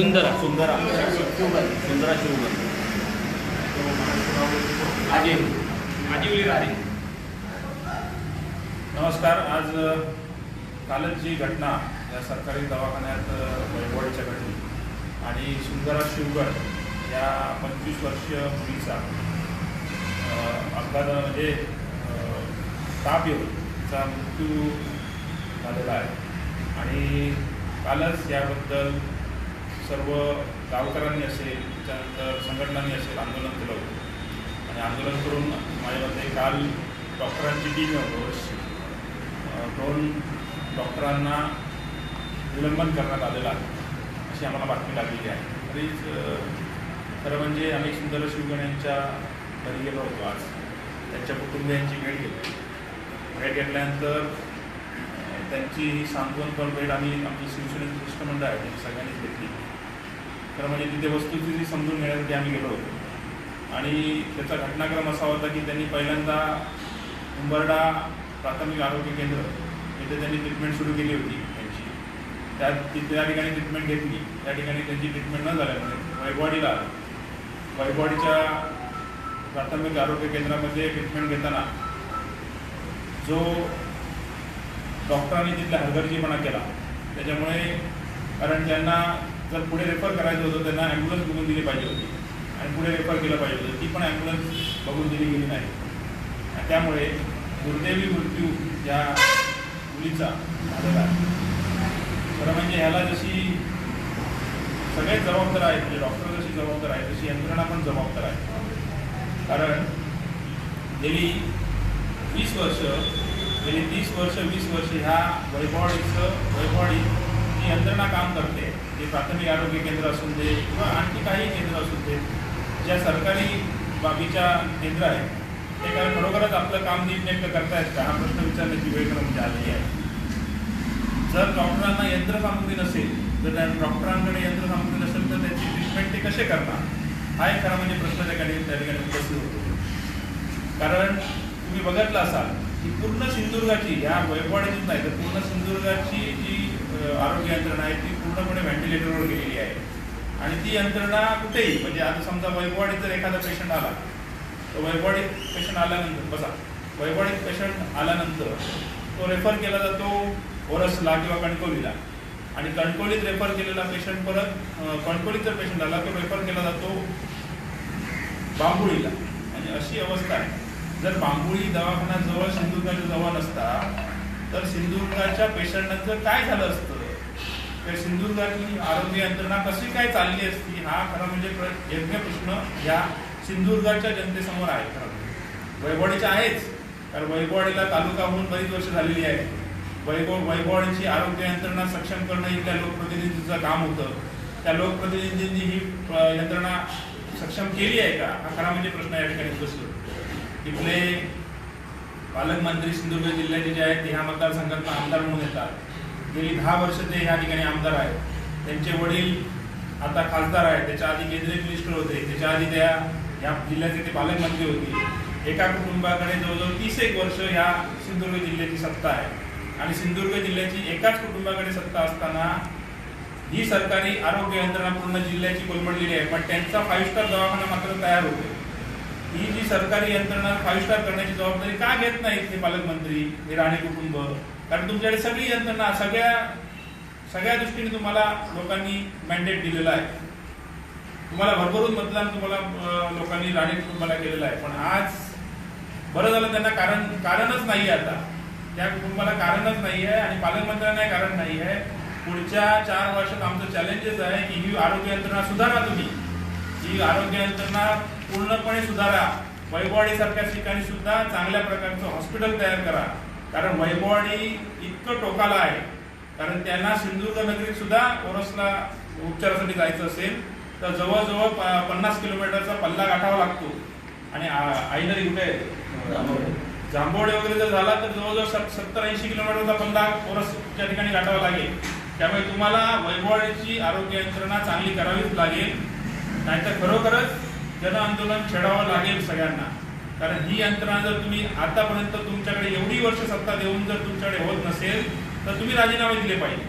सुंदरा. सुंदरा. सुंदरा आजी. आजी नमस्कार. आज कालच जी घटना या सरकारी दवाखान्यात अ, वैभववाडीच्या घडली. आणि सुंदरा शिवगड या पंचवीस वर्षीय मुलीचा अपघात म्हणजे ताप येऊन तिचा मृत्यू झालेला आहे. आणि कालच याबद्दल सर्व गावकऱ्यांनी असेल त्याच्यानंतर संघटनांनी असेल आंदोलन केलं होतं. आणि आंदोलन करून माझ्या मते काल डॉक्टरांची टीम आहे दोन डॉक्टरांना निलंबन करण्यात आलेलं आहे अशी आम्हाला बातमी लागलेली आहे. तरीच खरं म्हणजे आम्ही सुंदर शिवगण यांच्या घरी गेलो होतो आज. त्यांच्या कुटुंबियांची भेट घेतली. भेट घेतल्यानंतर त्यांची ही सांत्वनपर भेट आम्ही आमची शिवसेनेचं शिष्टमंडळ आहे त्यांची सगळ्यांनीच घेतली. तर म्हणजे तिथे वस्तुस्थिती समजून घेण्यासाठी आम्ही गेलो होतो. आणि त्याचा घटनाक्रम असा होता की त्यांनी पहिल्यांदा उंबरडा प्राथमिक आरोग्य केंद्र इथे त्यांनी ट्रीटमेंट सुरू केली होती त्यांची. त्या ती- त्या ठिकाणी ट्रीटमेंट घेतली त्या ठिकाणी त्यांची ट्रीटमेंट न झाल्यामुळे वैभवाडीला आलं. वैभवाडीच्या प्राथमिक आरोग्य केंद्रामध्ये ट्रीटमेंट घेताना जो डॉक्टरांनी तिथला हलगर्जीपणा केला त्याच्यामुळे कारण त्यांना जर पुढे रेफर करायचं होतं त्यांना ॲम्ब्युलन्स बघून दिली पाहिजे होती. आणि पुढे रेफर केलं पाहिजे होतं. ती पण ॲम्ब्युलन्स बघून दिली गेली नाही. त्यामुळे दुर्दैवी मृत्यू या मुलीचा झालेला आहे. खरं म्हणजे ह्याला जशी सगळेच जबाबदार आहेत म्हणजे डॉक्टर जशी जबाबदार आहे तशी यंत्रणा पण जबाबदार आहे. कारण गेली वीस वर्ष गेली तीस वर्ष वीस वर्ष ह्या वैभवाडीचं वैभवाडी ही यंत्रणा काम करते. ते प्राथमिक आरोग्य केंद्र असून दे किंवा आणखी काही केंद्र असून दे ज्या सरकारी बाबीच्या केंद्र आहेत ते काय खरोखरच आपलं काम नीटनेमकं करतायत का? हा प्रश्न विचारण्याची वेळ क्रम म्हणजे आलेली आहे. जर डॉक्टरांना यंत्रसामुग्री नसेल जर त्या डॉक्टरांकडे यंत्रसामुग्री नसेल तर त्याची ट्रीटमेंट ते कसे करणार? हा एक खरा म्हणजे प्रश्न त्या ठिकाणी त्या ठिकाणी उपस्थित होतो. कारण तुम्ही बघितलं असाल की पूर्ण सिंधुदुर्गाची ह्या वैभवाडीतून नाही तर पूर्ण सिंधुदुर्गाची जी आरोग्य यंत्रणा आहे ती पूर्णपणे व्हेंटिलेटरवर गेलेली आहे. आणि ती यंत्रणा कुठेही म्हणजे आता समजा वैभवाडीत जर एखादा पेशंट आला तर वैभवाडीत पेशंट आल्यानंतर बसा वैभवाडीत पेशंट आल्यानंतर तो रेफर केला जातो ओरसला किंवा कणकवलीला. आणि कणकवलीत रेफर केलेला पेशंट परत अ, कणकवलीत जर पेशंट आला तो रेफर केला जातो बांबुळीला. आणि अशी अवस्था आहे. जर बांबुळी दवाखाना जवळ सिंधुदुर्गाच्या जवळ नसता तर सिंधुदुर्गाच्या पेशंटांचं काय झालं असतं? तर सिंधुदुर्गाची आरोग्य यंत्रणा कशी काय चालली असती हा खरा म्हणजे प्र- यज्ञ प्रश्न या सिंधुदुर्गाच्या जनतेसमोर आहे खरं म्हणजे. आहेच कारण वैभवाडीला तालुका म्हणून बरीच वर्ष झालेली आहे. वैभव वैभवाडीची आरोग्य यंत्रणा सक्षम करणं ही त्या लोकप्रतिनिधीचं काम होतं. त्या लोकप्रतिनिधींनी ही यंत्रणा सक्षम केली आहे का? हा खरा म्हणजे प्रश्न या ठिकाणी उपस्थित तिथले पालकमंत्री सिंधुदुर्ग जिल्ह्याचे जे आहेत ते ह्या मतदारसंघातून आमदार म्हणून येतात. गेली दहा वर्ष ते ह्या ठिकाणी आमदार आहेत. त्यांचे वडील आता खासदार आहेत. त्याच्या आधी केंद्रीय मिनिस्टर होते. त्याच्या आधी त्या या जिल्ह्याचे ते पालकमंत्री होते. एका कुटुंबाकडे जवळजवळ तीस एक वर्ष ह्या सिंधुदुर्ग जिल्ह्याची सत्ता आहे. आणि सिंधुदुर्ग जिल्ह्याची एकाच कुटुंबाकडे सत्ता असताना ही सरकारी आरोग्य यंत्रणा पूर्ण जिल्ह्याची कोलमडलेली आहे. पण त्यांचा फाईव्ह स्टार दवाखाना मात्र तयार होतो ही जी सरकारी यंत्रणा फाईव्ह स्टार करण्याची जबाबदारी का घेत नाहीत हे पालकमंत्री हे राणे कुटुंब? कारण तुमच्याकडे सगळी यंत्रणा सगळ्या सगळ्या दृष्टीने तुम्हाला लोकांनी मॅन्डेट दिलेला आहे. तुम्हाला भरभरून मतदान तुम्हाला लोकांनी राणे कुटुंबाला केलेलं आहे. पण आज बरं झालं त्यांना कारण कारणच नाही आहे आता. त्या कुटुंबाला कारणच नाही आहे आणि पालकमंत्र्यांना कारण नाही आहे. पुढच्या चार वर्षात आमचं चॅलेंजेस आहे की ही आरोग्य यंत्रणा सुधारा तुम्ही. ही आरोग्य यंत्रणा पूर्णपणे सुधारा. वैभवाडीसारख्या ठिकाणी सुद्धा चांगल्या प्रकारचं हॉस्पिटल तयार करा. कारण वैभवाडी इतकं टोकाला आहे. कारण त्यांना सिंधुदुर्ग नगरीत सुद्धा ओरसला उपचारासाठी जायचं असेल तर जवळजवळ प- पन्नास किलोमीटरचा पल्ला गाठावा लागतो. आणि आईनरी कुठे जांभवडे वगैरे जर झाला तर जवळजवळ सत्तर ऐंशी किलोमीटरचा पल्ला ओरसच्या ठिकाणी गाठावा लागेल. त्यामुळे तुम्हाला वैभवाडीची आरोग्य यंत्रणा चांगली करावीच लागेल. नाहीतर खरोखरच जन आंदोलन छेडावं लागेल सगळ्यांना. कारण ही यंत्रणा जर तुम्ही आतापर्यंत तुमच्याकडे एवढी वर्ष सत्ता देऊन जर तुमच्याकडे होत नसेल तर तुम्ही राजीनामे दिले पाहिजे.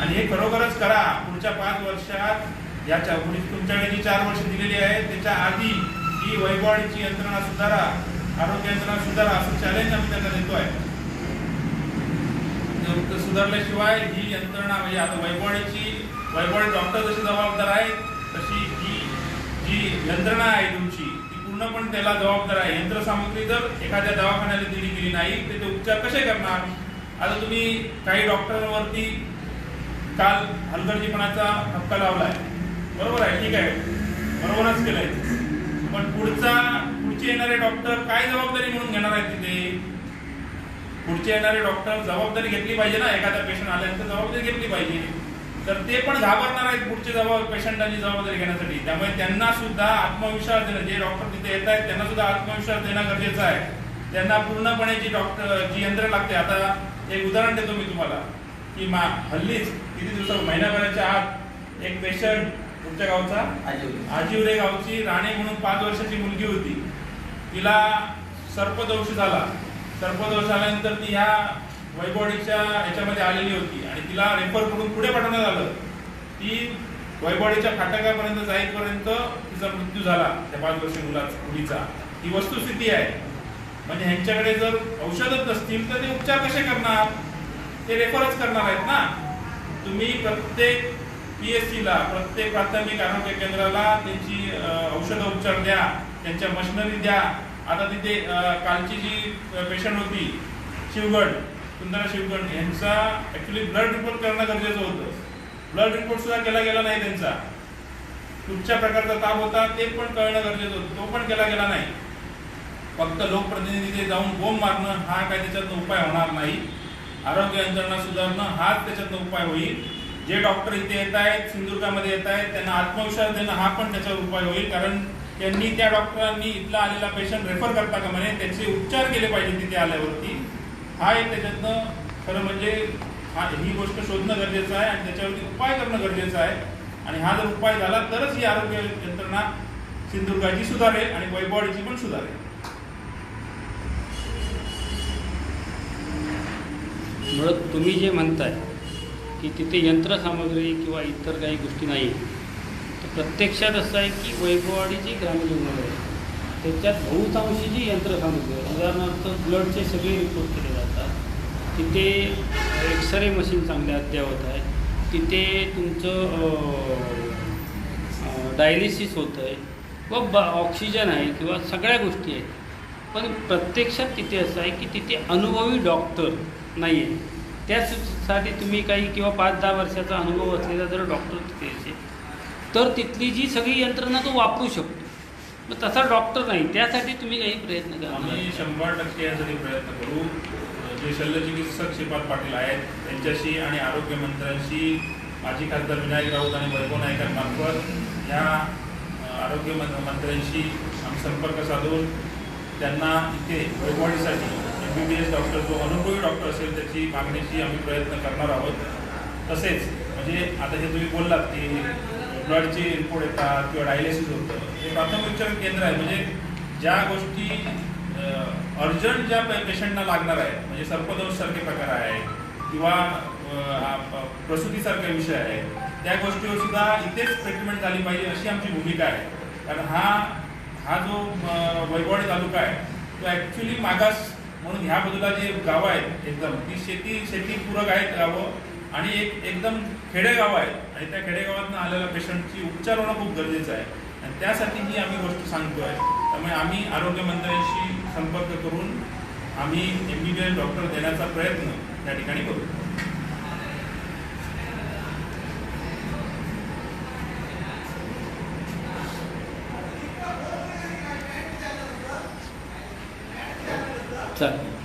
आणि हे खरोखरच करा. पुढच्या पाच वर्षात याच्या म्हणजे तुमच्याकडे जी चार वर्ष दिलेली आहेत त्याच्या आधी ही वैभवाडीची यंत्रणा सुधारा आरोग्य यंत्रणा सुधारा असं चॅलेंज आम्ही त्यांना देतो आहे सुधारल्याशिवाय ही यंत्रणा म्हणजे आता वैभवाडीची वैभवाडी डॉक्टर जशी जबाबदार आहेत तशी ही जी यंत्रणा आहे तुमची पूर्णपणे त्याला जबाबदार आहे. यंत्रसामग्री जर एखाद्या दवाखान्याला दिली गेली नाही तर ते उपचार कसे करणार? आता तुम्ही काही डॉक्टरांवरती काल हलगर्जीपणाचा हक्का लावलाय. बरोबर आहे ठीक आहे. बरोबरच केलंय. पण पुढचा पुढचे येणारे डॉक्टर काय जबाबदारी म्हणून घेणार आहेत तिथे? पुढचे येणारे डॉक्टर जबाबदारी घेतली पाहिजे ना? एखादा पेशंट आल्यानंतर जबाबदारी घेतली पाहिजे. तर ते पण घाबरणार आहेत पुढचे जबाब पेशंटांची जबाबदारी घेण्यासाठी. त्यामुळे त्यांना सुद्धा आत्मविश्वास देणं जे डॉक्टर तिथे येत आहेत त्यांना सुद्धा आत्मविश्वास देणं गरजेचं आहे. त्यांना पूर्णपणे जी डॉक्टर जी यंत्र लागते आता एक उदाहरण देतो मी तुम्हाला की मा हल्लीच किती दिवसा महिन्याभराच्या आत एक पेशंट तुमच्या गावचा आजिवरे गावची राणे म्हणून पाच वर्षाची मुलगी होती. तिला सर्पदोष झाला. सर्पदोष आल्यानंतर ती ह्या वैबॉडीच्या याच्यामध्ये आलेली होती आणि तिला रेफर करून पुढे पाठवण्यात आलं. ती वैबॉडीच्या फाटकापर्यंत जाईपर्यंत तिचा मृत्यू झाला त्या पाच वर्षी मुला मुलीचा. ही वस्तुस्थिती आहे. म्हणजे ह्यांच्याकडे जर औषधच नसतील तर ते उपचार कसे करणार? ते रेफरच करणार आहेत ना. तुम्ही प्रत्येक पी एस सीला प्रत्येक प्राथमिक आरोग्य केंद्राला त्यांची औषध उपचार द्या त्यांच्या मशिनरी द्या. आता तिथे कालची जी पेशंट होती शिवगड सुंदरा शिवकर्णी यांचा ऍक्च्युली ब्लड रिपोर्ट करणं गरजेचं होतं. ब्लड रिपोर्ट सुद्धा केला गेला नाही त्यांचा. कुठच्या प्रकारचा ताप होता ते पण कळणं गरजेचं होतं. तो पण केला गेला नाही. फक्त लोकप्रतिनिधी जाऊन बोंब मारणं हा काय त्याच्यातनं उपाय होणार नाही. आरोग्य यंत्रणा सुधारणं हाच त्याच्यातनं उपाय होईल. जे डॉक्टर इथे येत आहेत सिंधुदुर्गामध्ये येत आहेत त्यांना आत्मविश्वास देणं हा पण त्याच्यावर उपाय होईल. कारण त्यांनी त्या डॉक्टरांनी इथला आलेला पेशंट रेफर करता का म्हणे त्याचे उपचार केले पाहिजे तिथे आल्यावरती. हा एक त्याच्यातनं खरं म्हणजे हा ही गोष्ट शोधणं गरजेचं आहे आणि त्याच्यावरती उपाय करणं गरजेचं आहे. आणि हा जर उपाय झाला तरच ही आरोग्य यंत्रणा सिंधुदुर्गाची सुधारेल आणि वैभवाडीची पण सुधारेल. मुळात तुम्ही जे म्हणताय की तिथे यंत्रसामग्री किंवा इतर काही गोष्टी नाही तर प्रत्यक्षात असं आहे की वैभववाडी जी ग्रामीण रुग्णालय आहे. त्याच्यात बहुतांशी जी यंत्रसामग्री आहे उदाहरणार्थ ब्लडचे सगळे रिपोर्ट केले तिथे एक्सरे मशीन चांगले अद्ययावत आहे. तिथे तुमचं डायलिसिस होतं आहे व ब ऑक्सिजन आहे किंवा सगळ्या गोष्टी आहेत. पण प्रत्यक्षात तिथे असं आहे की तिथे अनुभवी डॉक्टर नाही आहे त्यासाठी तुम्ही काही किंवा पाच दहा वर्षाचा अनुभव असलेला जर डॉक्टर तिथे असेल तर तिथली जी सगळी यंत्रणा तो वापरू शकतो. मग तसा डॉक्टर नाही. त्यासाठी तुम्ही काही प्रयत्न करा आम्ही शंभर टक्के यासाठी प्रयत्न करू. जे शल्यचिकित्सक श्रीपाद पाटील आहेत त्यांच्याशी आणि आरोग्यमंत्र्यांशी माजी खासदार विनायक राऊत आणि वैभव नायकांमार्फत या आरोग्य मंत्र्यांशी आम्ही संपर्क साधून त्यांना इथे वैभवाडीसाठी M B B S doctor जो अनुभवी डॉक्टर असेल त्याची मागणीची आम्ही प्रयत्न करणार आहोत. तसेच म्हणजे आता हे तुम्ही बोललात की ब्लडचे रिपोर्ट येतात किंवा डायलिसिस होतं हे प्राथमिक उपचार केंद्र आहे. म्हणजे ज्या गोष्टी अर्जंट ज्या पेशंटना लागणार आहे म्हणजे सर्पदोषसारखे प्रकार आहे किंवा प्रसूतीसारखे विषय आहे त्या गोष्टीवर सुद्धा इथेच ट्रीटमेंट झाली पाहिजे अशी आमची भूमिका आहे. कारण हा हा जो अ, तालुका आहे तो ॲक्च्युली मागास म्हणून ह्या बाजूला जे गावं आहेत एकदम ती शेती शेतीपूरक आहेत गावं आणि एक एकदम खेडेगाव आहेत आणि त्या खेडेगावातनं आलेल्या पेशंटची उपचार होणं खूप गरजेचं आहे. आणि त्यासाठी ही आम्ही गोष्ट आहे त्यामुळे आम्ही आरोग्यमंत्र्यांशी संपर्क करून आम्ही M B B S doctor देण्याचा प्रयत्न त्या ठिकाणी करू. चालेल.